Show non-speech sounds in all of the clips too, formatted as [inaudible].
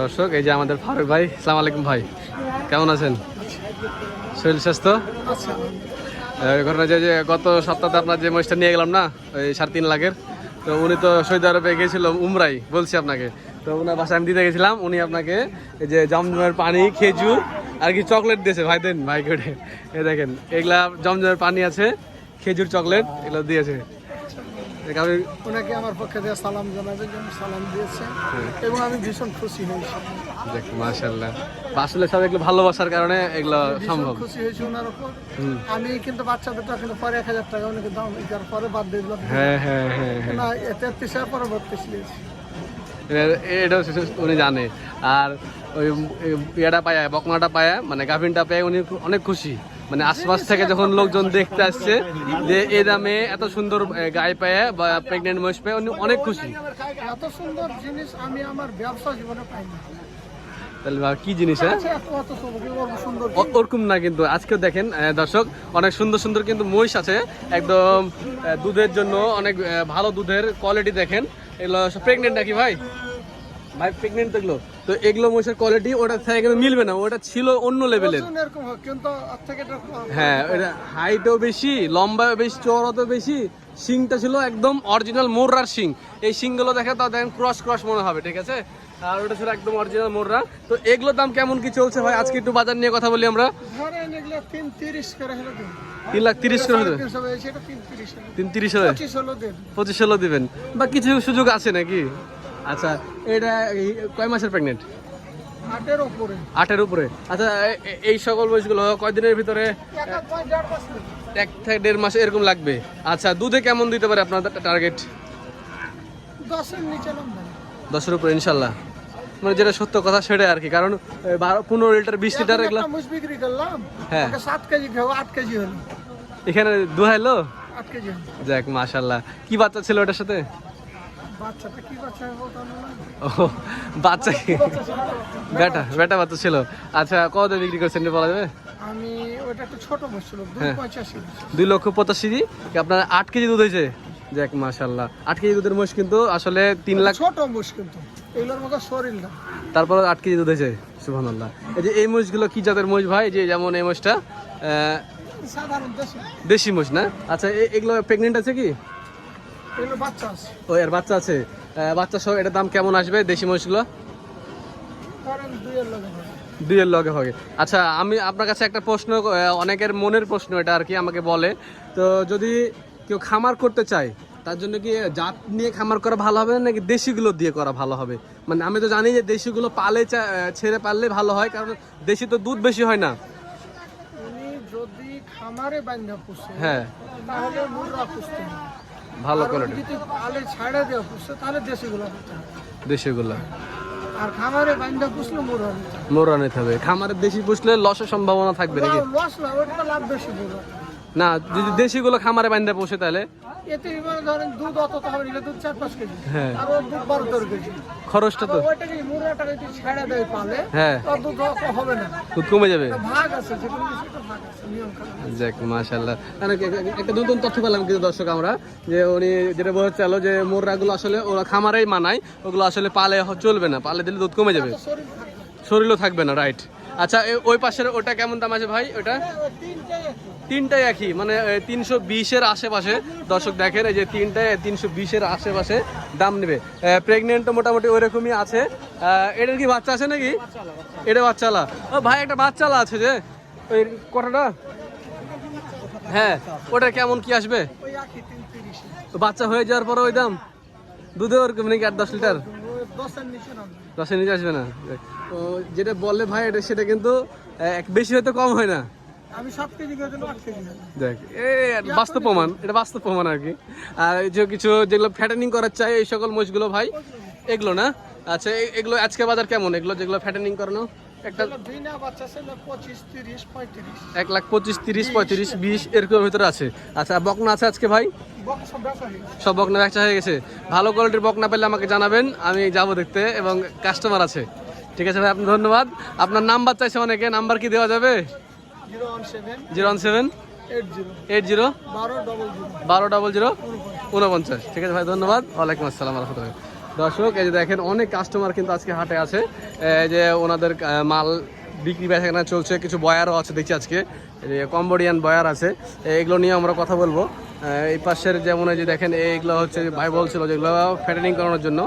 দর্শক এই যে আমাদের ফারুক ভাই সালাম আলাইকুম ভাই। কেমন আছেন? শরীর স্বাস্থ্য আচ্ছা। ঘটনা যে গত সপ্তাহে আপনার যে মহিষটা নিয়ে গেলাম না ওই সাড়ে তিন লাখের তো উনি তো সৌদি আরবে গিয়েছিল উমরাই বলছি আপনাকে। তো ওনার বাসায় আমি দিতে গেছিলাম উনি আপনাকে এই যে জমজমের পানি খেজুর আর কি চকলেট দিয়েছে। ভাই দেন ভাই করে। এই দেখেন এগুলা জমজমের পানি আছে খেজুর চকলেট এগুলো দিয়েছে। ওনাকে আমার পক্ষে দিয়ে সালাম জানাবেন যেন সালাম দিয়েছে এবং আমি ভীষণ খুশি হয়েছি। দেখ আসলে সব এগুলো ভালোবাসার কারণে এগুলো সম্ভব। খুশি হয়েছি ওনার উপর। আমি কিন্তু বাচ্চাদের কিন্তু পরে এক হাজার টাকা ওনাকে দাম পরে বাদ দিয়ে দিলাম। হ্যাঁ হ্যাঁ হ্যাঁ হ্যাঁ। না তেত্রিশ হাজার পরে বত্রিশ নিয়েছি উনি জানে। আর ওই ইয়েটা পায় বকনাটা পায় মানে গাভিনটা পেয়ে উনি অনেক খুশি। মানে আশপাশ থেকে যখন লোকজন দেখতে আসছে যে এই দামে এত সুন্দর এ, গায়ে পায় বা প্রেগনেন্ট মহিষ পেয়ে উনি অনেক খুশি। এত সুন্দর জিনিস আমি আমার ব্যবসা জীবনে পাইনি তাহলে কি জিনিস হ্যাঁ? আচ্ছা, ওরকম না কিন্তু আজকেও দেখেন দর্শক অনেক সুন্দর সুন্দর কিন্তু মহিষ আছে। একদম দুধের জন্য অনেক ভালো দুধের কোয়ালিটি দেখেন। এগুলো প্রেগনেন্ট নাকি ভাই? ভাই প্রেগনেন্ট এগুলো? তো এগুলো মহিষের কোয়ালিটি ওটা থেকে কিন্তু মিলবে না ওটা ছিল অন্য লেভেলের হয় কিন্তু আর থেকে এটা হ্যাঁ হাইটও বেশি লম্বা বেশি চওড়াতেও বেশি শিংটা ছিল একদম অরিজিনাল মোররার শিং। এই শিংগুলো দেখে তো দেখেন ক্রস ক্রস মনে হবে ঠিক আছে? আর ওটা ছিল একদম অরিজিনাল মোররা। তো এগুলোর দাম কেমন কি চলছে ভাই? আজকে একটু বাজার নিয়ে কথা বলি আমরা। তিন লাখ তিরিশ করে তিন তিরিশ পঁচিশ ষোলো দিবেন। বা কিছু সুযোগ আছে নাকি? আচ্ছা এটা কয় মাসের প্রেগনেন্ট আটের ওপরে আটের উপরে। আচ্ছা এই সকল বয়সগুলো কয়দিনের ভিতরে? এক থেকে দেড় মাস এরকম লাগবে। আচ্ছা দুধে কেমন দিতে পারে আপনাদের টার্গেট দশের নিচে দশের উপরে ইনশাল্লাহ। মানে যেটা সত্য কথা সেটাই আর কি কারণ বারো পনেরো লিটার বিশ লিটার এগুলো বিক্রি করলাম। হ্যাঁ। সাত কেজি খাব আট কেজি হলো। এখানে দুহাইলো আট কেজি যাক মাশাল্লাহ। কি বাচ্চা ছিল ওটার সাথে? বাচ্চা কি? বেটা বেটা বাচ্চা ছিল। আচ্ছা কত বিক্রি করছেন বলা যাবে? আমি ওটা একটু ছোট বসছিল দুই হ্যাঁ। দুই লক্ষ পঁচাশি আপনার আট কেজি দুধ হয়েছে? যাক মাশাল্লাহ আট কেজি দুধের মহিষ কিন্তু আসলে তিন লাখ ছোট মুষ কিন্তু। এগুলোর মতো শরীর না। তারপর আট কেজি দুধ হয়েছে সুবহানাল্লাহ। এই যে এই মহিষগুলো কি জাতের মহিষ ভাই? যে যেমন এই সাধারণ দেশে। মহিষ না? আচ্ছা এগুলো প্রেগনেন্ট আছে কি? ও এর বাচ্চা আছে। বাচ্চা সহ এটার দাম কেমন আসবে দেশি মহিষগুলো? দুইয়ের লগে হবে। আচ্ছা আমি আপনার কাছে একটা প্রশ্ন অনেকের মনের প্রশ্ন এটা আর কি আমাকে বলে। তো যদি কেউ খামার করতে চায় তার জন্য কি জাত নিয়ে খামার করা ভালো হবে নাকি দেশিগুলো দিয়ে করা ভালো হবে? মানে আমি তো জানি যে দেশিগুলো পালে ছেড়ে পারলে ভালো হয় কারণ দেশি তো দুধ বেশি হয় না। যদি খামারে হ্যাঁ। তাহলে ভালো কোয়ালিটি যদি ছাড়া দেওয়া পুষছে তাহলে দেশিগুলো দেশিগুলো। আর খামারে বান্ধা পুষলে মোরা মোরা নিতে হবে। খামারের দেশি পুষলে লসের সম্ভাবনা থাকবে নাকি? লস না ওটা লাভ বেশি না যদি দেশিগুলো খামারে বান্ধে পোষে তাহলে? এতে এবার ধরেন দুধ অত হবে না দুধ চার পাঁচ কেজি। হ্যাঁ। আর ওর দুধ বারো তেরো কেজি। খরচটা তো ওইটাকে মুররাটাকে যদি ছেড়ে দেয় পালে হ্যাঁ। তো দুধ অত হবে না। দুধ কমে যাবে? একটা ভাগ আছে যে কোনো কিছু ভাগ আছে নিয়ম যাক মাশাল্লাহ একটা নতুন তথ্য পেলাম কিন্তু দর্শক আমরা যে উনি যেটা বোঝাতে চাইলো যে মোররাগুলো আসলে ওরা খামারেই মানায় ওগুলো আসলে পালে চলবে না পালে দিলে দুধ কমে যাবে। শরীরও থাকবে না রাইট। আচ্ছা ওই পাশের ওটা কেমন দাম আছে ভাই ওটা? একই। তিনটাই একই মানে তিনশো বিশের আশেপাশে। দর্শক দেখেন, এই যে তিনটায় তিনশো বিশের আশেপাশে দাম নেবে। প্রেগনেন্ট মোটামুটি ওইরকমই আছে। এটার কি বাচ্চা আছে নাকি? এটা বাচ্চালা। ও ভাই, একটা বাচ্চালা আছে যে। ওই কটাটা হ্যাঁ ওটা কেমন কি আসবে? বাচ্চা হয়ে যাওয়ার পরে ওই দাম? দুধে ওরকম নাকি আট দশ লিটার? দশের নিচে আসবে না। তো যেটা বললে ভাই, এটা, সেটা কিন্তু এক- বেশি হয়তো কম হয় না। আমি সাত কেজি করে দিলাম কেজি দেখ এ বাস্তব প্রমাণ এটা বাস্তব প্রমাণ আর কি। আর যে কিছু যেগুলো ফ্যাটেনিং করার চাই এই সকল মোষগুলো ভাই এগুলো না? আচ্ছা এগুলো আজকে বাজার কেমন? এগুলো যেগুলো ফ্যাটেনিং করানো? একটা এক লাখ পঁচিশ তিরিশ পঁয়ত্রিশ বিশ এরকম ভিতরে আছে। আচ্ছা বকনা আছে আজকে ভাই। সব বকনা ব্যবসা হয়ে গেছে। ভালো কোয়ালিটির বকনা পেলে আমাকে জানাবেন আমি যাব দেখতে এবং কাস্টমার আছে। ঠিক আছে ভাই আপনি ধন্যবাদ। আপনার নাম্বার চাইছে অনেকে নাম্বার কি দেওয়া যাবে? Zero one seven eight zero বারো ডবল জিরো উনপঞ্চাশ ঠিক আছে ভাই ধন্যবাদ। ওয়ালাইকুম আসসালাম রহমতুল্লাহ দর্শক এই যে দেখেন অনেক কাস্টমার কিন্তু আজকে হাটে আছে। যে ওনাদের মাল বিক্রি বেচা কেনা চলছে কিছু বয়ারও আছে দেখছি আজকে। যে কম্বোডিয়ান বয়ার আছে। এগুলো নিয়ে আমরা কথা বলব। এই পাশের যেমন এই যে দেখেন এইগুলো হচ্ছে ভাই বলছিল যেগুলো ফ্যাটেনিং করানোর জন্য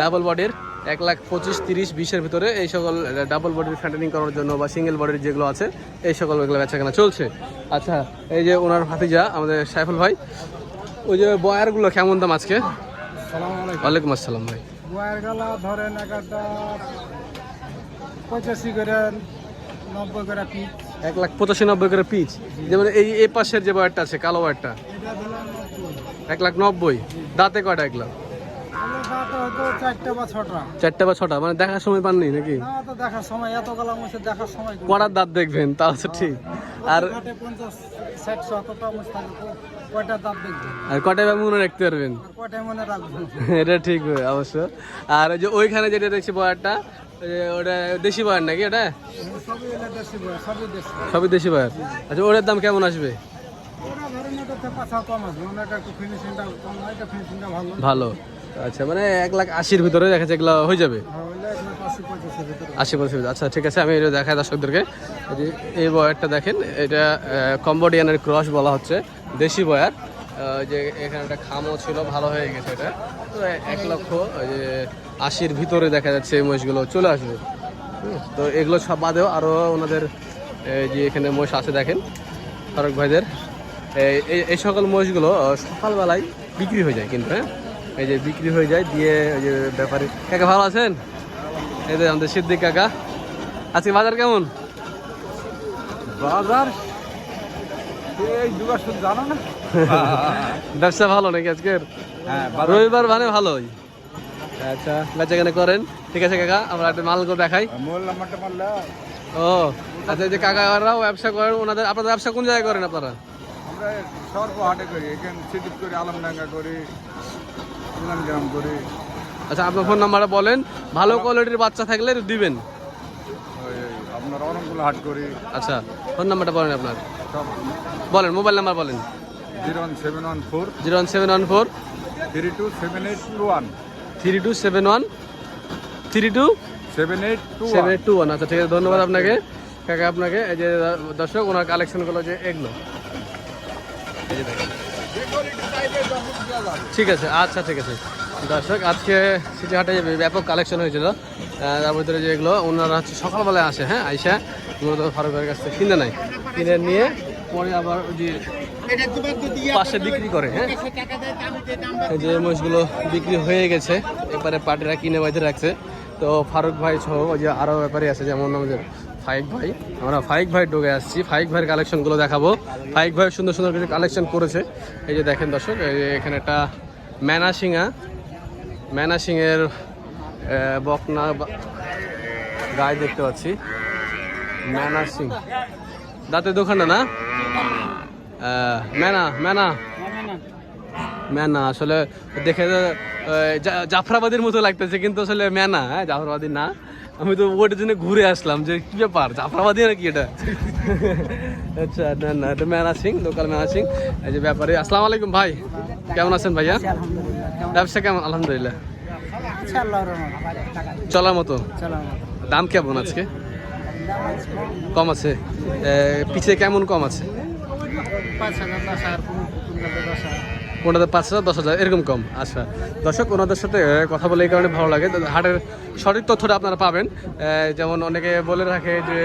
ডাবল বডির এক লাখ পঁচিশ তিরিশ বিশের ভিতরে এই সকল ডাবল বডির ফ্যাটেনিং করার জন্য বা সিঙ্গেল বডির যেগুলো আছে এই সকল এগুলো বেচা কেনা চলছে। আচ্ছা এই যে ওনার ভাতিজা আমাদের সাইফুল ভাই ওই যে বয়ারগুলো কেমন দাম আজকে? ওয়ালাইকুম আসসালাম ভাই। বয়ের ধরেন একটা পঁচাশি করে নব্বই করে পিস এক লাখ পঁচাশি নব্বই করে পিচ যেমন এই এই পাশের যে বয়ারটা আছে কালো বয়ারটা এক লাখ নব্বই। দাঁতে কয়টা দাঁত হয়তো চারটে বা ছটা। মানে দেখার সময় পাননি নাকি? না দেখার সময় এত গলা মুছে দেখার সময় কড়ার দাঁত দেখবেন তাহলে তো ঠিক। আর দেখবে আর কটায় মনে রাখতে পারবেন? এটা ঠিক অবশ্য। আর যে ওইখানে যেটা দেখছি বয়ারটা ওটা দেশি বয়ার নাকি ওটা? সবই দেশি বয়ার আচ্ছা ওটার দাম কেমন আসবে? হয় ভালো। আচ্ছা মানে এক লাখ আশির ভিতরে দেখা যাচ্ছে এগুলো হয়ে যাবে? লাখ আশি বছর আচ্ছা ঠিক আছে আমি এটা দেখাই দর্শকদেরকে। এই যে এই বয়ারটা দেখেন এটা কম্বোডিয়ানের ক্রস বলা হচ্ছে দেশি বয়ার। যে এখানে একটা খামও ছিল ভালো হয়ে গেছে এটা। তো এক লক্ষ ওই যে আশির ভিতরে দেখা যাচ্ছে এই মহিষগুলো চলে আসবে। তো এগুলো সব বাদেও আরও ওনাদের এই যে এখানে মহিষ আছে দেখেন ফারুক ভাইদের। এই- এই এই সকল মহিষগুলো সকালবেলায় বিক্রি হয়ে যায় কিন্তু হ্যাঁ? এই যে বিক্রি হয়ে যায় দিয়ে ওই যে ব্যাপারে কাকা ভালো আছেন? এই যে আমাদের সিদ্দিক কাকা। আজকে বাজার কেমন? বাজার? জানো না। [laughs] ব্যবসা ভালো নাকি আজকের? হ্যাঁ রবিবার মানে ভালোই। আচ্ছা বেচা কেনা করেন। ঠিক আছে কাকা আমরা একটা মাল করে দেখাই। ও আচ্ছা যে কাকারাও ব্যবসা করেন ওনাদের আপনাদের ব্যবসা কোন জায়গায় করেন আপনারা? আমরা সর্ব করি এখানে সিটিপ করি আলমডাঙ্গা করি। গ্রাম করি। আচ্ছা আপনার ফোন নাম্বারটা বলেন। ভালো কোয়ালিটির বাচ্চা থাকলে দিবেন। আপনার অরণগুলো হাট করি। আচ্ছা ফোন নাম্বারটা বলেন আপনার। বলেন মোবাইল নাম্বার বলেন। Zero one seven one four. Zero one seven one four. Three two seven eight two one. Three two seven one. Three two seven eight two seven two one. আচ্ছা ঠিক আছে ধন্যবাদ আপনাকে। কাকা আপনাকে এই যে দর্শক ওনার কালেকশনগুলো যে এগুলো। এই যে দেখেন। ঠিক আছে আচ্ছা ঠিক আছে। দর্শক, আজকে সিটি হাটে ব্যাপক কালেকশন হয়েছিল তার ভিতরে যেগুলো ওনারা হচ্ছে সকালবেলায় আসে হ্যাঁ আইসা, মূলত ফারুকের কাছ থেকে কিনে নেয়। কিনে নিয়ে পরে আবার যে পাশে বিক্রি করে হ্যাঁ। যে মহিষগুলো বিক্রি হয়ে গেছে, এবারে পার্টিরা কিনে বাজে রাখছে। তো ফারুক ভাই সহ ওই যে আরও ব্যাপারী আছে, যেমন আমাদের ফাইক ভাই। আমরা ফাইক ভাই ঢুকে আসছি। ফাইক ভাইয়ের কালেকশনগুলো দেখাবো। ফাইক ভাই সুন্দর সুন্দর কিছু কালেকশন করেছে। এই যে দেখেন দর্শক এখানে একটা ম্যানাসিংয়া ম্যানাসিংয়ের বকনা গায়ে দেখতে পাচ্ছি। ম্যানাসিং দাঁতের দোকানটা না? ম্যানা ম্যানা। ম্যানা, আসলে দেখে জাফরাবাদের মতো লাগতেছে, কিন্তু আসলে ম্যানা হ্যাঁ জাফরাবাদী না। আমি তো ওটার জন্য ঘুরে আসলাম যে কি ব্যাপার জাফরাবাদী নাকি এটা? আচ্ছা না না এটা ম্যানা সিং লোকাল ম্যানা সিং। এই যে ব্যাপারে আসসালামু আলাইকুম ভাই। কেমন আছেন ভাইয়া? ব্যবসা কেমন? আলহামদুলিল্লাহ। চলার মতো? দাম কেমন আজকে? কম আছে। এ, পিছে কেমন কম আছে? কোনটাতে পাঁচ হাজার, দশ হাজার, এরকম কম। আচ্ছা দর্শক, ওনাদের সাথে কথা বলে এই কারণে ভালো লাগে। হাটের সঠিক তথ্যটা আপনারা পাবেন। যেমন অনেকে বলে রাখে যে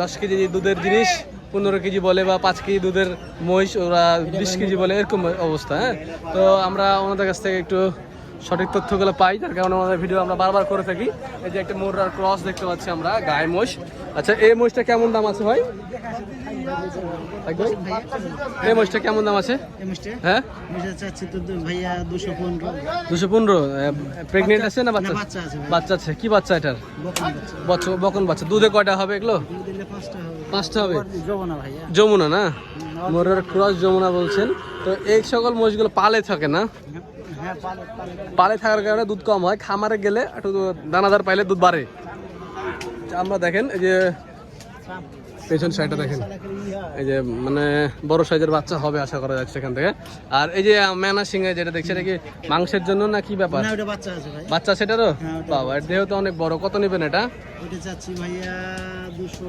দশ কেজি দুধের জিনিস, পনেরো কেজি বলে বা পাঁচ কেজি দুধের মহিষ, ওরা বিশ কেজি বলে, এরকম অবস্থা হ্যাঁ? তো আমরা ওনাদের কাছ থেকে একটু সঠিক তথ্যগুলো পাই। যার কারণে আমাদের ভিডিও আমরা বারবার করে থাকি। এই যে একটা মোরার ক্রস দেখতে পাচ্ছি আমরা, গায়ে মোষ আচ্ছা এই মোষটা কেমন দাম আছে ভাই? এই কেমন দাম আছে? হ্যাঁ? দুশো পনেরো। প্রেগনেন্ট আছে না বাচ্চা? বাচ্চা আছে কি বাচ্চা এটার? বকন বাচ্চা। দুধে কয়টা হবে এগুলো? পাঁচটা হবে। যমুনা না? মোরের ক্রস যমুনা বলছেন। তো এই সকল মহিষগুলো পালে থাকে না? হ্যাঁ পালে থাকার কারণে দুধ কম হয়। খামারে গেলে একটু দানাদার পাইলে দুধ বাড়ে। আমরা দেখেন এই যে পেছন সাইডটা দেখেন। এই যে মানে বড় সাইজের বাচ্চা হবে আশা করা যাচ্ছে এখান থেকে। আর এই যে ম্যানা সিং যেটা দেখছি এটা কি মাংসের জন্য না কি ব্যাপার? না ওটা বাচ্চা আছে ভাই। বাচ্চা সেটারও হ্যাঁ, বাবা এর দেহ তো অনেক বড়। কত নেবেন এটা? ওটা চাচ্ছি ভাইয়া দুশো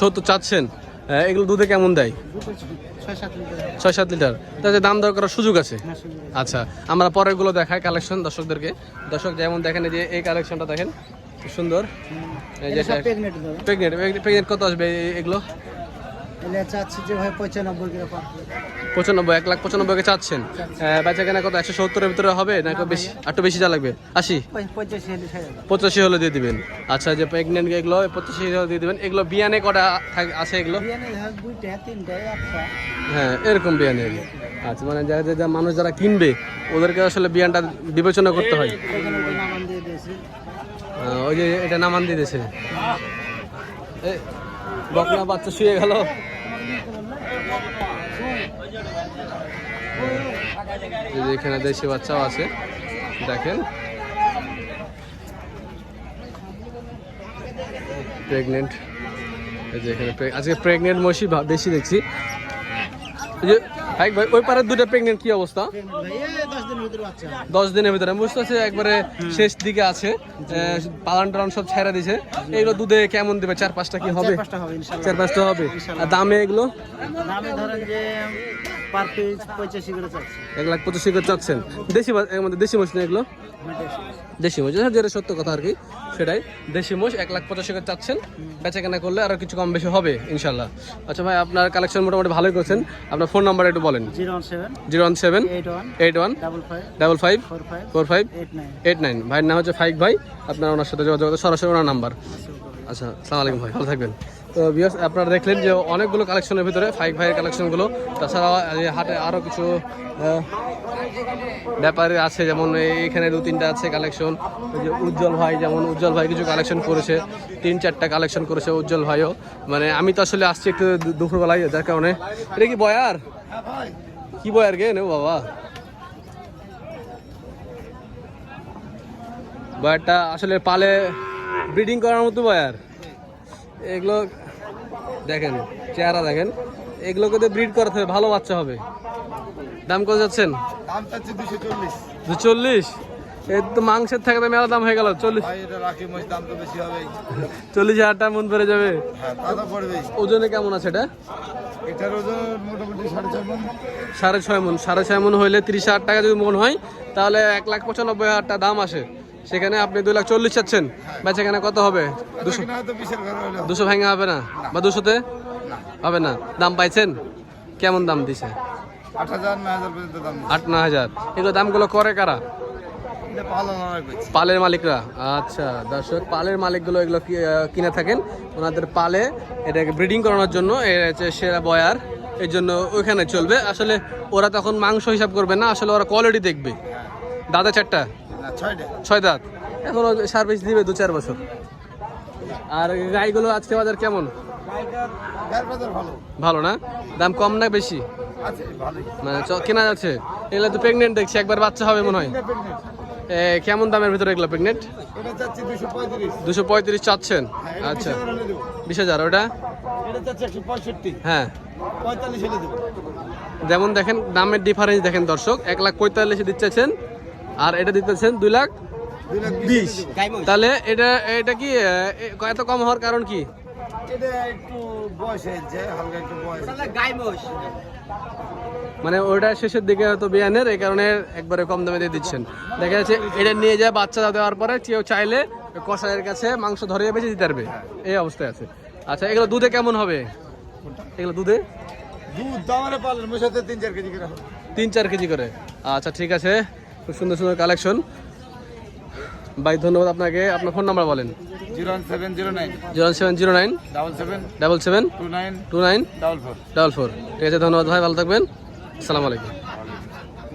সত্তর। চাচ্ছেন? আহ, এগুলো দুধে কেমন দেয়? ছয় সাত লিটার তাতে দাম দর করার সুযোগ আছে? হ্যাঁ সুযোগ আছে। আচ্ছা আমরা পরেরগুলো দেখাই কালেকশন দর্শকদেরকে। দর্শক যেমন দেখেন এই যে এই কালেকশনটা দেখেন সুন্দর। এই যে প্রেগনেন্ট প্রেগনেন্ট কত আসবে এগুলো? পঁচানব্বই পঁচানব্বই এক লাখ পঁচানব্বইকে চাচ্ছেন। আহ, বেচা কেনা কত? একশো সত্তরের ভিতরে হবে না বেশি? একটু বেশি যা লাগবে। আশি? পঁচাশি হলে দিয়ে দিবেন। আচ্ছা যে প্রেগনেন্ট এগুলো পঁচাশি হলে দিয়ে দিবেন। এগুলো বিয়ানে কটা আছে এগুলো? হ্যাঁ এরকম বিয়ানে আচ্ছা মানে যারা যা মানুষ যারা কিনবে ওদেরকে আসলে বিয়ানটা বিবেচনা করতে হয় এখানে ওটা নামান দিয়ে দিয়েছি আহ, ওই যে এটা নামান এ, বকনা বাচ্চা শুয়ে গেল। এখানে দেশি বাচ্চাও আছে দেখেন। প্রেগনেন্ট এই যে এখানে আজকে প্রেগনেন্ট ভা- বেশি দেখছি। ভাই ওই পারের দুটো প্রেগনেন্ট কি অবস্থা? দশ দিনের ভিতরে বুঝতে পারছি একবারে শেষ দিকে আছে। পালান টালন সব ছেড়ে দিছে। এগুলো দুধে কেমন দেবে? চার পাঁচটা কি হবে? চার পাঁচটা হবে চার পাঁচটা হবে? আর দামে এগুলো? দামে ধরেন যে পার পিস পঁচাশি করে চাচ্ছি। এক লাখ করে চাচ্ছেন। দেশি বা- এর মধ্যে দেশি না এগুলো? দেশি যেটা সত্য কথা আর কি সেটাই। দেশি মোষ এক লাখ পঁচাশি করে চাচ্ছেন। বেচা কেনা করলে আরও কিছু কম বেশি হবে ইনশাল্লাহ আচ্ছা ভাই আপনার কালেকশন মোটামুটি ভালোই করছেন। আপনার ফোন নাম্বার একটু বলেন। Zero one seven. Eight one. Double five. Four five. Eight nine. ভাইয়ের নাম হচ্ছে ফাইক ভাই। আপনার ওনার সাথে যোগাযোগ সরাসরি ওনার নাম্বার। আচ্ছা সালাম আলাইকুম ভাই ভালো থাকবেন। তো আপনারা দেখলেন যে অনেকগুলো কালেকশনের ভিতরে ফাইক ভাইয়ের কালেকশনগুলো। তাছাড়া হাটে আরও কিছু ব্যাপারে আছে, যেমন এইখানে দু তিনটা আছে কালেকশন। যে উজ্জ্বল ভাই, যেমন উজ্জ্বল ভাই কিছু কালেকশন করেছে, তিন চারটা কালেকশন করেছে উজ্জ্বল ভাইও। মানে আমি তো আসলে আসছি একটু দুপুরবেলায়, যার কারণে। এটা কি বয়ার? কি বয়ার গে? নেও বাবা। বয়ারটা আসলে পালে ব্রিডিং করার মতো বয়ার। এগুলো দেখেন চেহারা দেখেন। এগুলোকে তো ব্রিড করাতে হবে ভালো বাচ্চা হবে। দাম কত যাচ্ছেন? দুশো চল্লিশ। এর তো মাংসের থেকে তো মেলা দাম হয়ে গেল চল্লিশ। চল্লিশ হাজার টাকা মন পড়ে যাবে। হ্যাঁ ওজনে কেমন আছে এটা? এটার ওজন মোটামুটি সাড়ে চার মন। সাড়ে ছয় মন সাড়ে ছয় মন হইলে তিরিশ হাজার টাকা যদি মন হয় তাহলে এক লাখ পঁচানব্বই হাজার টাকা দাম আসে। সেখানে আপনি দুই লাখ চল্লিশ চাচ্ছেন। বেচা কেনা কত হবে? দুশো দুশো ভাঙা হবে না? বা দুশোতে? হবে না। দাম পাইছেন? কেমন দাম দিছে? আট ন হাজার। এগুলো দামগুলো করে কারা? পালের মালিকরা। আচ্ছা দর্শক, পালের মালিকগুলো এগুলো কিনে থাকেন? ওনাদের পালে এটাকে ব্রিডিং করানোর জন্য সেরা বয়ার। এর জন্য ওইখানে চলবে। আসলে ওরা তখন মাংস হিসাব করবে না, আসলে ওরা কোয়ালিটি দেখবে। দাদা চারটা। ছয় দাঁত? এখনও সার্ভিস দিবে দু চার বছর। আর গাইগুলো আজকে বাজার কেমন? ভালো না? দাম কম না বেশি? মানে কেনা যাচ্ছে? এগুলো তো প্রেগনেন্ট দেখছি, একবার বাচ্চা হবে মনে হয়। কেমন দামের ভিতরে এগুলো প্রেগনেন্ট দুশো পঁয়ত্রিশ চাচ্ছেন? আচ্ছা। বিশ হাজার, ওটা? হ্যাঁ। যেমন দেখেন, দামের ডিফারেন্স দেখেন দর্শক, এক লাখ পঁয়তাল্লিশে দিচ্ছেন। আর এটা দিতেছেন দুই লাখ বিশ। তাহলে এটা এটা কি এত কম হওয়ার কারণ কি? মানে ওইটা শেষের দিকে হয়তো বিয়ানের এই কারণে একবারে কম দামে দিয়ে দিচ্ছেন। দেখা যাচ্ছে এটা নিয়ে যায় বাচ্চা দেওয়ার পরে কেউ চাইলে কষাইয়ের কাছে মাংস ধরিয়ে বেঁচে দিতে পারবে। এই অবস্থায় আছে। আচ্ছা এগুলো দুধে কেমন হবে? এগুলো দুধে? দুধ পালেন মশাতে তিন চার কেজি করে তিন চার কেজি করে। আচ্ছা ঠিক আছে। খুব সুন্দর সুন্দর কালেকশন। ভাই ধন্যবাদ আপনাকে। আপনার ফোন নাম্বার বলেন। Zero one seven zero nine. Zero seven zero nine. Double seven. Double seven. Two nine. Two nine. Double four. Double four. ঠিক আছে ধন্যবাদ ভাই ভালো থাকবেন। আসসালামু আলাইকুম।